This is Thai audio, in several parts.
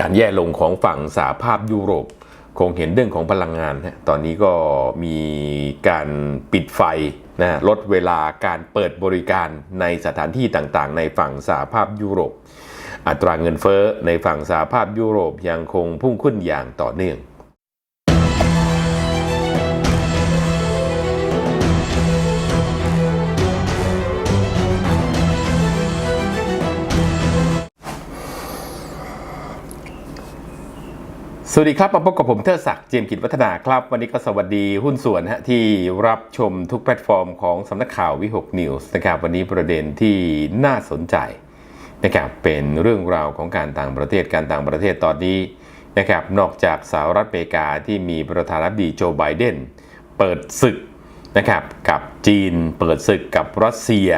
การแย่ลงของฝั่งสหภาพยุโรป คงเห็นเรื่องของพลังงานนะตอนนี้ก็มีการปิดไฟนะลดเวลาการเปิดบริการในสถานที่ต่างๆ ในฝั่งสหภาพยุโรป อัตราเงินเฟ้อในฝั่งสหภาพยุโรปยังคงพุ่งขึ้นอย่างต่อเนื่อง สวัสดีครับมาพบกับผมเทิดศักดิ์เจียมกิจวัฒนาครับ วันนี้ก็สวัสดีหุ้นส่วนฮะที่รับชมทุกแพลตฟอร์มของสำนักข่าววิหกนิวส์นะครับวันนี้ประเด็นที่น่าสนใจนะครับเป็นเรื่องราวของการต่างประเทศการต่างประเทศตอนนี้นะครับนอกจากสหรัฐอเมริกาที่มีประธานาธิบดีโจไบเดนเปิดศึกนะครับกับจีนเปิดศึกกับรัสเซีย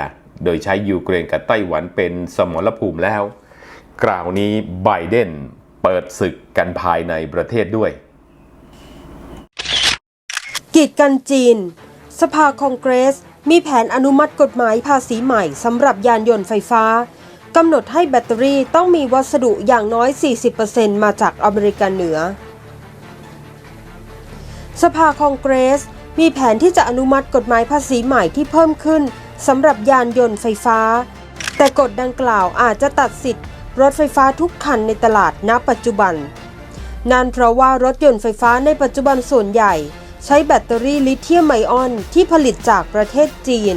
โดยใช้ยูเครนกับไต้หวันเป็นสมรภูมิแล้ว กล่าวนี้ไบเดน เปิดศึกกันภายในประเทศด้วย กีดกันจีน สภาคองเกรส มีแผนอนุมัติกฎหมายภาษีใหม่สำหรับยานยนต์ไฟฟ้ากำหนดให้แบตเตอรี่ต้องมีวัสดุอย่างน้อย 40%มาจากอเมริกาเหนือ สภาคองเกรส มีแผนที่จะอนุมัติกฎหมายภาษีใหม่ที่เพิ่มขึ้นสำหรับยานยนต์ไฟฟ้า แต่กฎดังกล่าวอาจจะตัดสิทธิ์ รถไฟฟ้าทุกคันในตลาดณปัจจุบัน นั่นเพราะว่ารถยนต์ไฟฟ้าในปัจจุบันส่วนใหญ่ ใช้แบตเตอรี่ลิเธียมไอออนที่ผลิตจากประเทศจีน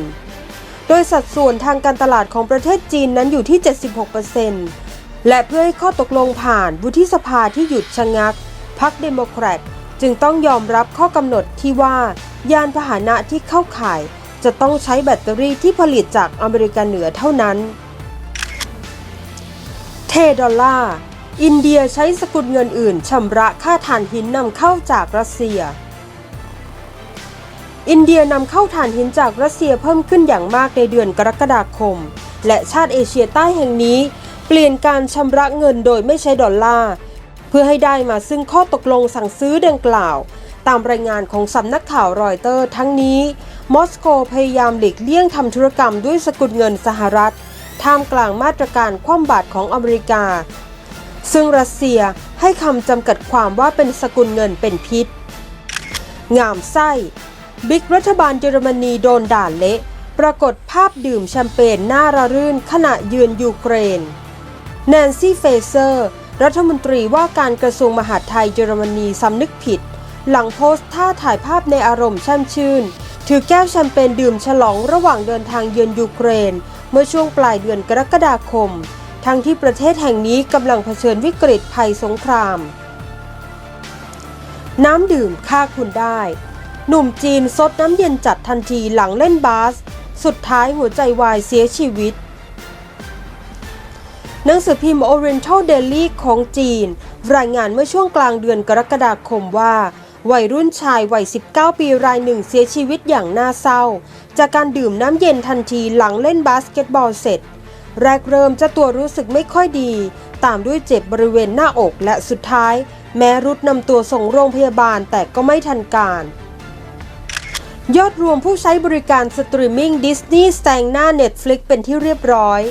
โดยสัดส่วนทางการตลาดของประเทศจีนนั้นอยู่ที่ 76%และเพื่อให้ข้อตกลงผ่านวุฒิสภาที่หยุดชะงักพรรคเดโมแครตจึงต้องยอมรับข้อกำหนดที่ว่ายานพาหนะที่เข้าข่าย จะต้องใช้แบตเตอรี่ที่ผลิตจากอเมริกาเหนือเท่านั้น เทดอลลาร์อินเดียใช้สกุลเงินอื่นชำระค่าถ่านหินนำเข้าจากรัสเซีย อินเดียนำเข้าถ่านหินจากรัสเซียเพิ่มขึ้นอย่างมากในเดือนกรกฎาคม และชาติเอเชียใต้แห่งนี้ เปลี่ยนการชำระเงินโดยไม่ใช้ดอลลาร์เพื่อให้ได้มาซึ่งข้อตกลงสั่งซื้อดังกล่าว ตามรายงานของสำนักข่าวรอยเตอร์ทั้งนี้ มอสโกพยายามหลีกเลี่ยงทำธุรกรรมด้วยสกุลเงินสหรัฐ ท่ามกลางมาตรการคว่ำบาตรของอเมริกา ซึ่งรัสเซียให้คำจำกัดความว่าเป็นสกุลเงินเป็นพิษ งามไส้ บิ๊กรัฐบาลเยอรมนีโดนด่าเละ ปรากฏภาพดื่มแชมเปญหน้าระรื่นขณะยืนยูเครน แนนซี่เฟเซอร์ รัฐมนตรีว่าการกระทรวงมหาดไทยเยอรมนีสำนึกผิด หลังโพสต์ท่าถ่ายภาพในอารมณ์แช่มชื่นถือแก้วแชมเปญดื่มฉลองระหว่างเดินทางเยือนยูเครน เมื่อช่วงปลายเดือนกรกฎาคม ทั้งที่ประเทศแห่งนี้กำลังเผชิญวิกฤตภัยสงคราม น้ำดื่มฆ่าคุณได้ หนุ่มจีนซดน้ำเย็นจัดทันทีหลังเล่นบาส สุดท้ายหัวใจวายเสียชีวิตหนังสือพิมพ์ Oriental Daily ของจีน รายงานเมื่อช่วงกลางเดือนกรกฎาคมว่า วัยรุ่นชายวัย 19 ปีรายหนึ่งเสียชีวิตอย่างน่าเศร้า จากการดื่มน้ำเย็นทันทีหลังเล่นบาสเกตบอลเสร็จ แรกเริ่มเจะตัวรู้สึกไม่ค่อยดี ตามด้วยเจ็บบริเวณหน้าอกและสุดท้าย แม้รุดนำตัวส่งโรงพยาบาลแต่ก็ไม่ทันการ ยอดรวมผู้ใช้บริการสตรีมมิ่งดิสนีย์แซงหน้า Netflix เป็นที่เรียบร้อย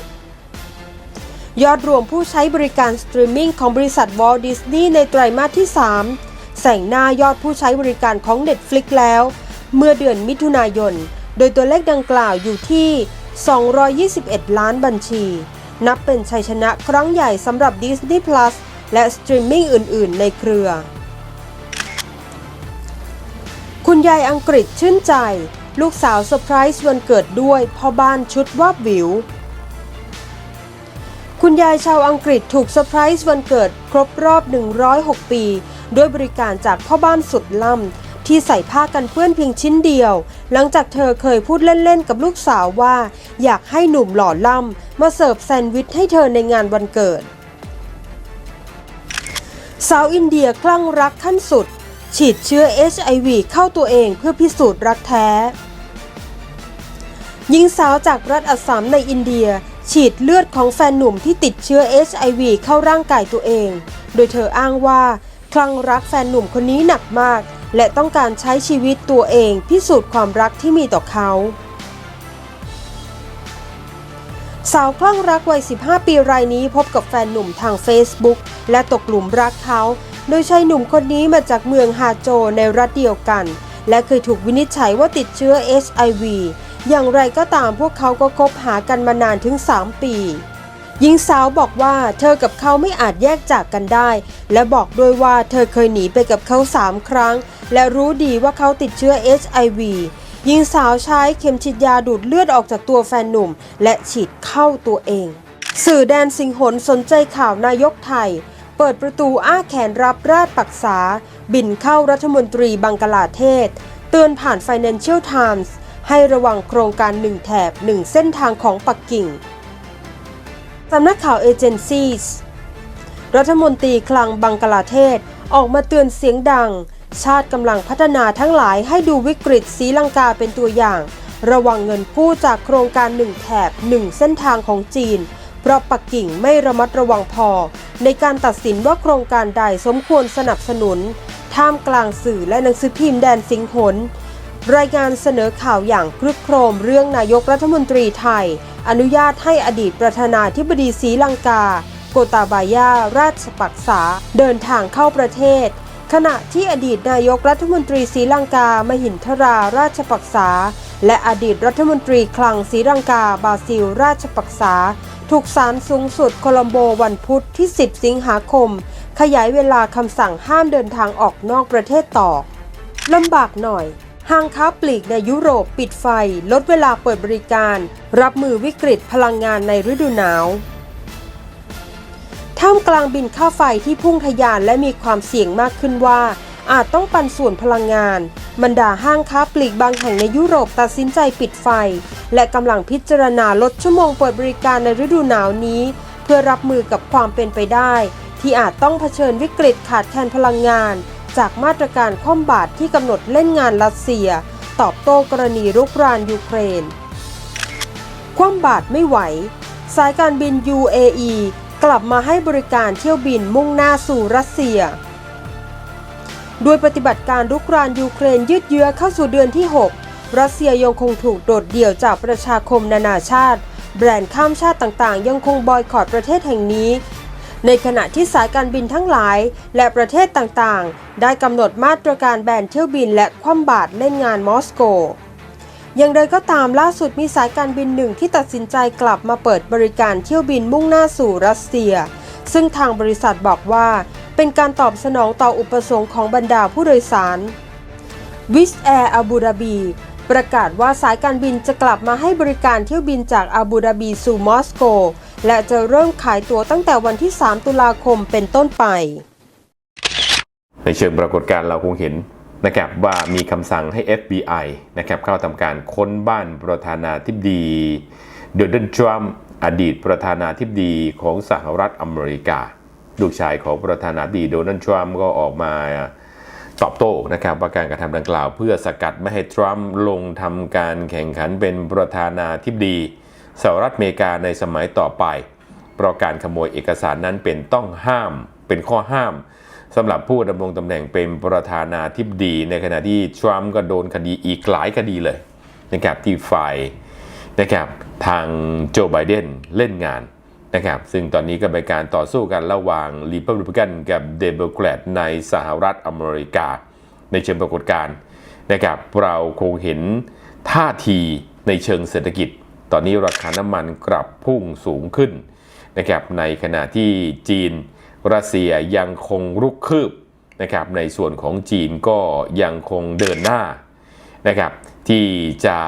ยอดรวมผู้ใช้บริการสตรีมมิ่งของบริษัทวอลดิสนีย์ในไตรมาสที่ 3 สงหน้ายอดผู้ใช้บริการของ Netflix แล้ว เมื่อเดือนมิถุนายน โดยตัวเลขดังกล่าวอยู่ที่ 221 ล้านบัญชี นับเป็นชัยชนะครั้งใหญ่สำหรับ Disney Plus และสตรีมมิ่งอื่น ๆ ในเครือ คุณยายอังกฤษชื่นใจ ลูกสาวเซอร์ไพรส์วันเกิดด้วยพ่อบ้านชุดวาบวิว คุณยายชาวอังกฤษถูกเซอร์ไพรส์วันเกิดครบรอบ 106 ปี ด้วยบริการจากพ่อบ้านสุดล่ำที่ใส่ผ้ากันเปื้อนเพียงชิ้นเดียว หลังจากเธอเคยพูดเล่นๆกับลูกสาวว่า อยากให้หนุ่มหล่อล่ำมาเสิร์ฟแซนด์วิชให้เธอในงานวันเกิด สาวอินเดียคลั่งรักขั้นสุด ฉีดเชื้อ HIV เข้าตัวเองเพื่อพิสูจน์รักแท้หญิงสาวจากรัฐอัสสัมในอินเดีย ฉีดเลือดของแฟนหนุ่มที่ติดเชื้อ HIV เข้าร่างกายตัวเอง โดยเธออ้างว่า คลั่งรักแฟนหนุ่มคนนี้หนักมาก และต้องการใช้ชีวิตตัวเองพิสูจน์ความรักที่มีต่อเขาสาวคลั่งรักวัย 15 ปีรายนี้พบกับแฟนหนุ่มทาง Facebook และตกหลุมรักเขา โดยชายหนุ่มคนนี้มาจากเมืองฮาโจในรัฐเดียวกัน และเคยถูกวินิจฉัยว่าติดเชื้อ HIV อย่างไรก็ตามพวกเขาก็คบหากันมานานถึง 3 ปี หญิงสาวบอกว่าเธอกับเขาไม่อาจแยกจากกันได้ และบอกด้วยว่าเธอเคยหนีไปกับเขาสามครั้ง และรู้ดีว่าเขาติดเชื้อ HIV หญิงสาวใช้เข็มฉีดยาดูดเลือดออกจากตัวแฟนหนุ่ม และฉีดเข้าตัวเอง สื่อแดนสิงหนสนใจข่าวนายกไทย เปิดประตูอ้าแขนรับราชปักษา บินเข้ารัฐมนตรีบังกลาเทศ เตือนผ่าน Financial Times ให้ระวังโครงการหนึ่งแถบหนึ่งเส้นทางของปักกิ่ง สำนักข่าวเอเจนซีสรัฐมนตรีคลังบังกลาเทศออกมาเตือนเสียงดัง ชาติกำลังพัฒนาทั้งหลายให้ดูวิกฤตศรีลังกาเป็นตัวอย่าง ระวังเงินกู้จากโครงการหนึ่งแถบหนึ่งเส้นทางของจีน เพราะปักกิ่งไม่ระมัดระวังพอ ในการตัดสินว่าโครงการใดสมควรสนับสนุน ท่ามกลางสื่อและหนังสือพิมพ์แดนสิงหน รายงานเสนอข่าวอย่างคลึกโครมเรื่องนายกรัฐมนตรีไทย อนุญาตให้อดีตประธานาธิบดีศรีลังกา โกตาบายา ราชปักษา เดินทางเข้าประเทศ ขณะที่อดีตนายกรัฐมนตรีศรีลังกา มหินทรา ราชปักษา และอดีตรัฐมนตรีคลังศรีลังกา บาซิล ราชปักษา ถูกศาลสูงสุดโคลัมโบวันพุธที่ 10 สิงหาคม ขยายเวลาคำสั่งห้ามเดินทางออกนอกประเทศต่อลำบากหน่อย ห้างค้าปลีกในยุโรปปิดไฟ ลดเวลาเปิดบริการ รับมือวิกฤตพลังงานในฤดูหนาว ท่ามกลางบินค่าไฟที่พุ่งทะยานและมีความเสี่ยงมากขึ้นว่า อาจต้องปันส่วนพลังงาน บรรดาห้างค้าปลีกบางแห่งในยุโรปตัดสินใจปิดไฟ และกำลังพิจารณาลดชั่วโมงเปิดบริการในฤดูหนาวนี้ เพื่อรับมือกับความเป็นไปได้ ที่อาจต้องเผชิญวิกฤตขาดแคลนพลังงาน จากมาตรการคว่ำบาตรที่กำหนดเล่นงานรัสเซีย ตอบโต้กรณีรุกรานยูเครน คว่ำบาตรไม่ไหว สายการบิน UAE กลับมาให้บริการเที่ยวบินมุ่งหน้าสู่รัสเซียด้วยปฏิบัติการรุกรานยูเครนยืดเยื้อเข้าสู่เดือนที่ 6 รัสเซียยังคงถูกโดดเดี่ยวจากประชาคมนานาชาติ แบรนด์ข้ามชาติต่างๆ ยังคงบอยคอรตประเทศแห่งนี้ ในขณะที่สายการบินทั้งหลายและประเทศต่างๆ ได้กำหนดมาตรการแบนเที่ยวบินและคว่ำบาตรเล่นงานมอสโก อย่างไรก็ตามล่าสุดมีสายการบินหนึ่งที่ตัดสินใจกลับมาเปิดบริการเที่ยวบินมุ่งหน้าสู่รัสเซีย ซึ่งทางบริษัทบอกว่าเป็นการตอบสนองต่ออุปสงค์ของบรรดาผู้โดยสารวิสแอร์อาบูดาบีประกาศว่าสายการบินจะกลับมาให้บริการเที่ยวบินจากอาบูดาบีสู่มอสโก และจะเริ่มขายตั๋วตั้งแต่วันที่ 3 ตุลาคมเป็นต้นไป ในเชิงปรากฏการณ์เราคงเห็นนะครับว่ามีคำสั่งให้ FBI นะครับเข้าทำการค้นบ้านประธานาธิบดีโดนัลด์ทรัมป์อดีตประธานาธิบดีของสหรัฐอเมริกา ลูกชายของประธานาธิบดีโดนัลด์ทรัมป์ก็ออกมาตอบโต้นะครับว่าการกระทำดังกล่าว เพื่อสกัดไม่ให้ทรัมป์ลงทำการแข่งขันเป็นประธานาธิบดี สหรัฐอเมริกาในสมัยต่อไป เพราะการขโมยเอกสารนั้นเป็นต้องห้าม เป็นข้อห้ามสำหรับผู้ดำรงตำแหน่งเป็นประธานาธิบดี ในขณะที่ทรัมป์ก็โดนคดีอีกหลายคดีเลยนะครับที่ฝ่ายนะครับทางโจไบเดนเล่นงานนะครับซึ่งตอนนี้ก็เป็นการต่อสู้กันระหว่างรีพับลิกันกับเดโมแครตในสหรัฐอเมริกา ในเชิงปรากฏการณ์นะครับเราคงเห็นท่าทีในเชิงเศรษฐกิจ ตอนนี้ราคาน้ำมันกลับพุ่งสูงขึ้นนะครับในขณะที่จีนรัสเซียยังคงรุกคืบนะครับในส่วนของจีนก็ยังคงเดินหน้านะครับที่จะ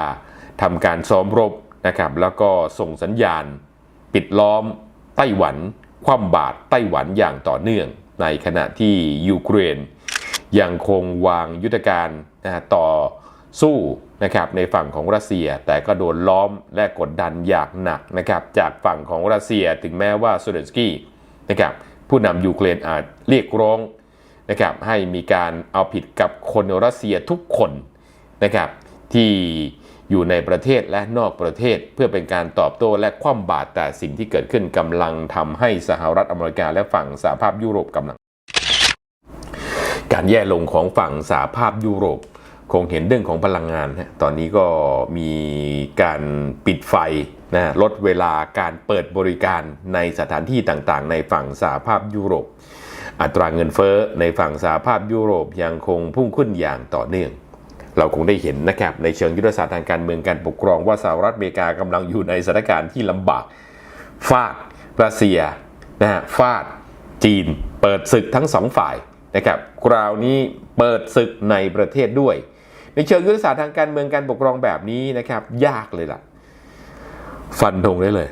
ทำการซ้อมรบนะครับแล้วก็ส่งสัญญาณ ปิดล้อมไต้หวัน คว่ำบาตรไต้หวันอย่างต่อเนื่อง ในขณะที่ยูเครน ยังคงวางยุทธการนะฮะต่อ สู้นะครับในฝั่งของรัสเซียแต่ก็โดนล้อมและกดดันอย่างหนักนะครับจากฝั่งของรัสเซียถึงแม้ว่าโซเลนสกี้นะครับผู้นำยูเครนอาจเรียกร้องนะครับให้มีการเอาผิดกับคนรัสเซียทุกคนนะครับที่อยู่ในประเทศและนอกประเทศเพื่อเป็นการตอบโต้และคว่ำบาตรแต่สิ่งที่เกิดขึ้นกำลังทำให้สหรัฐอเมริกาและฝั่งสหภาพยุโรปกำลัง การแย่ลงของฝั่งสหภาพยุโรป คงเห็นเรื่องของพลังงานฮะตอนนี้ก็มีการปิดไฟนะลดเวลาการเปิดบริการในสถานที่ต่างๆ ในฝั่งสหภาพยุโรป อัตราเงินเฟ้อในฝั่งสหภาพยุโรปยังคงพุ่งขึ้นอย่างต่อเนื่อง เราคงได้เห็นนะครับในเชิงยุทธศาสตร์ทางการเมืองการปกครองว่าสหรัฐอเมริกากำลังอยู่ในสถานการณ์ที่ลำบาก ฟาดรัสเซียนะฮะฟาดจีน เปิดศึกทั้งสองฝ่ายนะครับคราวนี้เปิดศึกในประเทศด้วย ในเชิงยุทธศาสตร์ทางการเมืองการปกครองแบบนี้นะครับ ยากเลยล่ะ ฟันธงได้เลย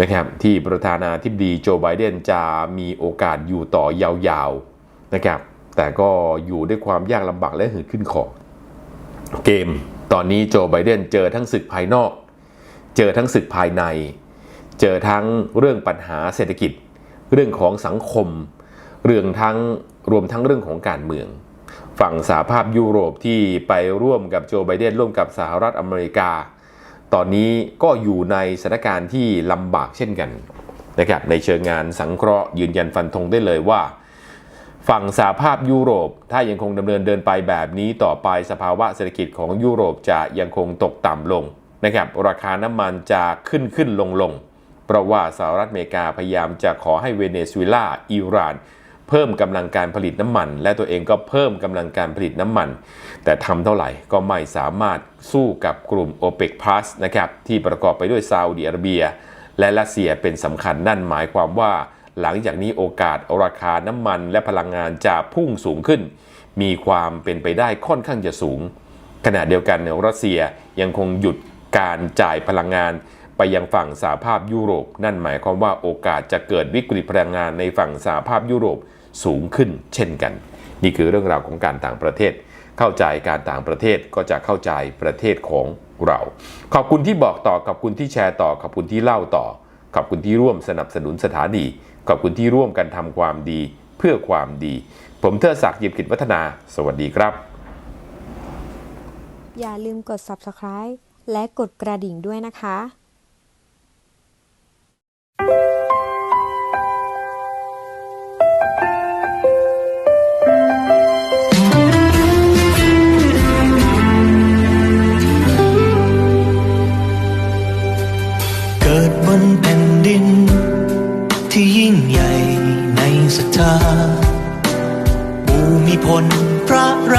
นะครับ ที่ประธานาธิบดีโจไบเดนจะมีโอกาสอยู่ต่อยาวๆนะครับ แต่ก็อยู่ด้วยความยากลำบากและหืดขึ้นคอเกมตอนนี้โจไบเดนเจอทั้งศึกภายนอก เจอทั้งศึกภายใน เจอทั้งเรื่องปัญหาเศรษฐกิจ เรื่องของสังคม เรื่องทั้งรวมทั้งเรื่องของการเมือง ฝั่งสหภาพยุโรปที่ไปร่วมกับโจไบเดนร่วมกับสหรัฐอเมริกา ตอนนี้ก็อยู่ในสถานการณ์ที่ลำบากเช่นกันนะครับในเชิงงานสังเคราะห์ยืนยันฟันธงได้เลยว่า ฝั่งสหภาพยุโรป ถ้ายังคงดำเนินเดินไปแบบนี้ต่อไปสภาวะเศรษฐกิจของยุโรปจะยังคงตกต่ำลงนะครับราคาน้ำมันจะขึ้นขึ้นลงลงเพราะว่าสหรัฐอเมริกาพยายามจะขอให้เวเนซุเอลาอิหร่าน เพิ่มกำลังการผลิตน้ำมัน และตัวเองก็เพิ่มกำลังการผลิตน้ำมัน แต่ทำเท่าไหร่ก็ไม่สามารถสู้กับกลุ่ม OPEC Plus นะครับที่ประกอบไปด้วยซาอุดิอาระเบีย และรัสเซียเป็นสำคัญนั่นหมายความว่า หลังจากนี้โอกาสราคาน้ำมันและพลังงานจะพุ่งสูงขึ้น มีความเป็นไปได้ค่อนข้างจะสูง ขณะเดียวกันเนี่ยรัสเซียยังคงหยุดการจ่ายพลังงานไปยังฝั่งสหภาพยุโรป นั่นหมายความว่าโอกาสจะเกิดวิกฤตพลังงานในฝั่งสหภาพยุโรป สูงขึ้นเช่นกัน นี่คือเรื่องราวของการต่างประเทศ เข้าใจการต่างประเทศก็จะเข้าใจประเทศของเรา ขอบคุณที่บอกต่อขอบคุณที่แชร์ต่อขอบคุณที่เล่าต่อ ขอบคุณที่ร่วมสนับสนุนสถานี ขอบคุณที่ร่วมกันทำความดีเพื่อความดี ผมเทอศักดิ์ยิมกิจวัฒนา สวัสดีครับ อย่าลืมกด subscribe และกดกระดิ่งด้วยนะคะ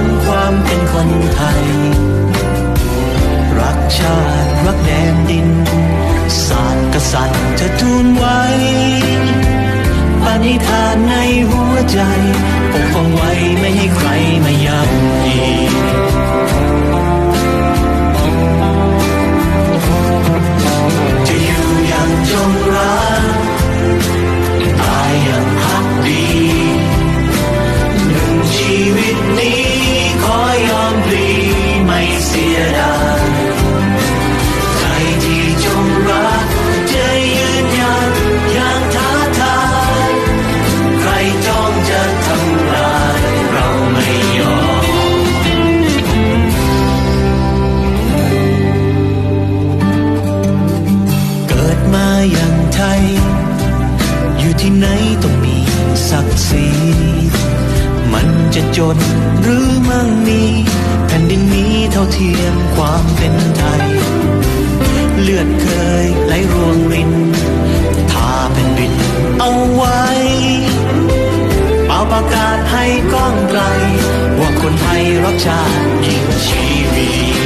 ังความเป็นคนไทย รักชาติ รักแดนดิน ศาสตร์กษัตริย์จะทูลไว้ ปณิธานในหัวใจ ปกป้องไว้ไม่ให้ใครมาย่ำยี อกาสให้ก้องไกลว่าคนไทยรักชาติยิ่งชีวิต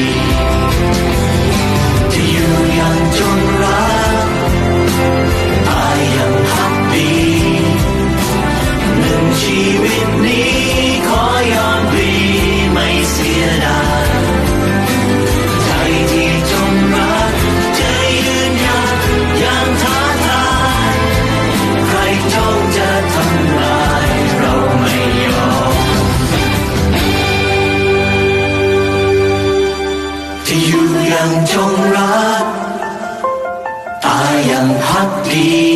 纵然太阳 run